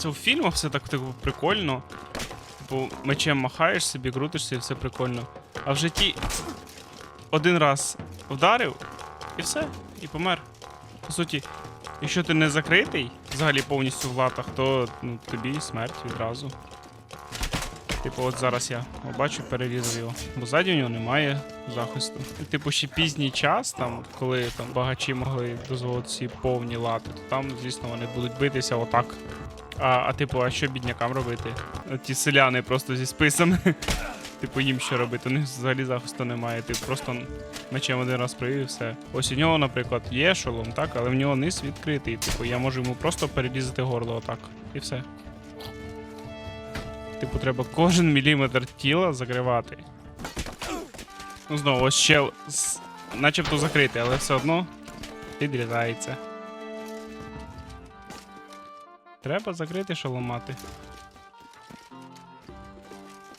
Це в фільмах все так типу, прикольно. Типу, мечем махаєш собі, крутишся і все прикольно. А в житті один раз вдарив і все, і помер. По суті, якщо ти не закритий, взагалі повністю в латах, то ну, тобі смерть відразу. Типу, от зараз я бачу, перерізав його. Бо ззаді у нього немає захисту. І, типу, ще пізній час, там, коли там багачі могли дозволити повні лати, то там, звісно, вони будуть битися отак. А, а типу, а що біднякам робити? Ті селяни просто зі списами. Типу, їм що робити? У них взагалі захисту немає. Ти просто мечем один раз провів і все. Ось у нього, наприклад, є шолом, так, але в нього низ відкритий. Типу, я можу йому просто перерізати горло отак. І все. Типу, треба кожен міліметр тіла закривати. Ну, знову, ось щел з... начебто закритий, але все одно підрізається. Треба закрити шоломати.